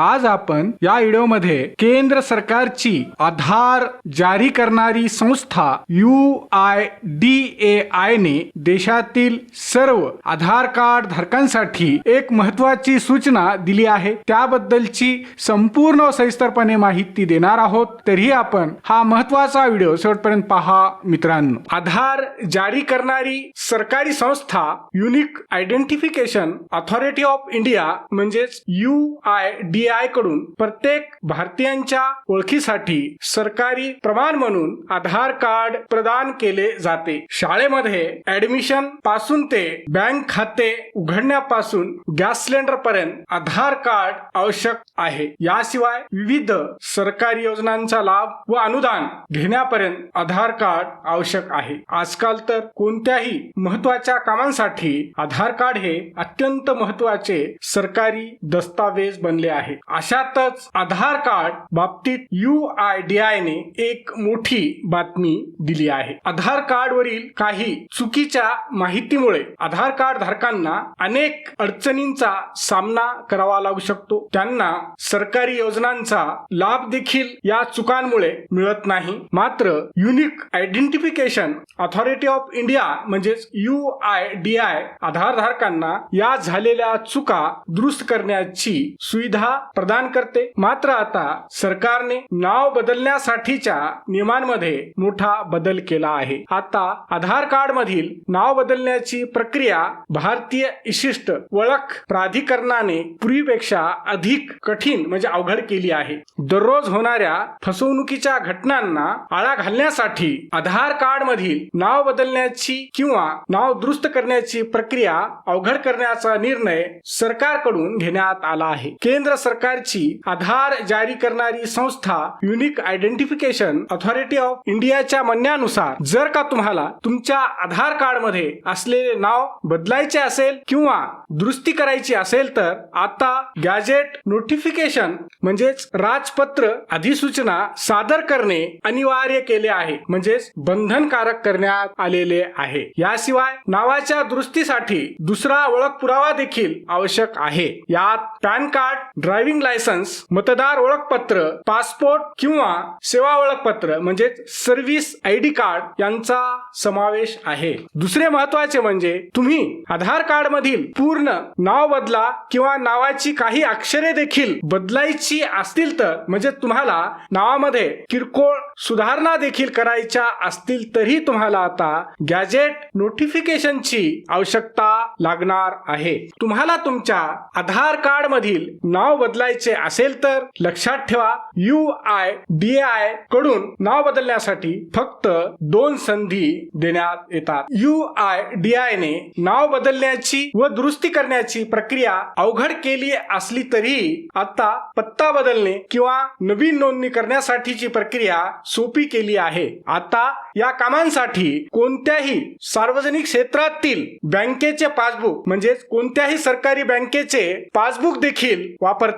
आज आपण या व्हिडिओमध्ये केंद्र सरकारची आधार जारी करणारी संस्था U I D A I ने देशातील सर्व आधार कार्ड धारकांसाठी एक महत्वाची सूचना दिली आहे. त्याबद्दलची संपूर्ण सविस्तरपणे माहिती देणार आहोत. तरीही आपण हा महत्त्वाचा व्हिडिओ शेवटपर्यंत पहा मित्रांनो. आधार जारी करणारी सरकारी संस्था unique identification authority of India म्हणजेच यू आय डी आयकडून प्रत्येक भारतीयांच्या ओळखीसाठी सरकारी प्रमाण म्हणून आधार कार्ड प्रदान केले जाते. शाळेमध्ये ऍडमिशनपासून ते बँक खाते उघडण्यापासून गॅस सिलेंडर पर्यंत आधार कार्ड आवश्यक आहे. याशिवाय विविध सरकारी योजनांचा लाभ व अनुदान घेण्यापर्यंत आधार कार्ड आवश्यक आहे. आजकाल तर कोणत्याही महत्त्वाच्या कामांसाठी आधार कार्ड हे अत्यंत महत्त्वाचे सरकारी दस्तावेज बनले आहे. अशातच आधार कार्ड बाबतीत U I D A I एक मोठी बातमी दिली आहे. आधार कार्ड वरील काही चुकीच्या माहितीमुळे आधार कार्ड धारकांना अनेक अडचणींचा सामना करावा लागू शकतो. त्यांना सरकारी योजनांचा लाभ देखील या चुकांमुळे मिळत नाही. मात्र unique identification authority of India म्हणजेच यू आय डी आय आधार धारकांना या झालेल्या चुका दुरुस्त करण्याची सुविधा प्रदान करते. मात्र आता सरकारने नाव बदलण्यासाठीच्या नियमांमध्ये मोठा बदल केला आहे. आता आधार कार्ड मधील नाव बदलण्याची प्रक्रिया भारतीय विशिष्ट ओळख प्राधिकरणाने पूर्वीपेक्षा अधिक कठीण म्हणजे अवघड केली आहे. दररोज होणाऱ्या फसवणुकीच्या घटनांना आळा घालण्यासाठी आधार कार्ड मधील नाव बदलण्याची किंवा नाव दुरुस्त करण्याची प्रक्रिया अवघड करण्याचा निर्णय सरकारकडून घेण्यात आला आहे. केंद्र सरकारची आधार जारी करणारी संस्था युनिक आयडेंटिफिकेशन अथॉरिटी ऑफ इंडियाच्या म्हणण्यानुसार जर का तुम्हाला तुमच्या आधार कार्डमध्ये असलेले नाव बदलायचे असेल किंवा दुरुस्ती करायची असेल तर आता गॅजेट नोटिफिकेशन म्हणजेच राजपत्र अधिसूचना सादर करणे अनिवार्य केले आहे. म्हणजेच बंधनकारक करण्यात आलेले आहे. याशिवाय नावाच्या दुरुस्तीसाठी दुसरा ओळख पुरावा देखील आवश्यक आहे. यात पॅन कार्ड ड्रायव्हिंग लायसन्स मतदार ओळखपत्र पासपोर्ट किंवा सेवा ओळखपत्र म्हणजेच सर्व्हिस आय डी कार्ड यांचा समावेश आहे. दुसरे महत्त्वाचे म्हणजे तुम्ही आधार कार्ड मधील पूर्ण नाव बदला किंवा नावाची काही अक्षरे देखील बदलायची असतील तर म्हणजे तुम्हाला नावामध्ये किरकोळ सुधारणा देखील करायच्या असतील तरी तुम्हाला आता गॅजेट नोटिफिकेशनची आवश्यकता लागणार आहे. तुम्हाला तुमच्या आधार कार्ड मधील नाव बदलायचे असेल तर लक्षात ठेवा यू आय डी आयकडून नाव बदलण्यासाठी फक्त दोन संधी देण्यात येतात. यू आय डी आय ने नाव बदलण्याची व दुरुस्ती करण्याची प्रक्रिया अवघड केली असली तरी आता पत्ता बदलणे किंवा नवीन नोंदणी करण्यासाठीची प्रक्रिया सोपी केली आहे. आता या कामांसाठी कोणत्याही सार्वजनिक क्षेत्रातील बँकेचे पासबुक म्हणजेच कोणत्याही सरकारी बँकेचे पासबुक देखील वापरता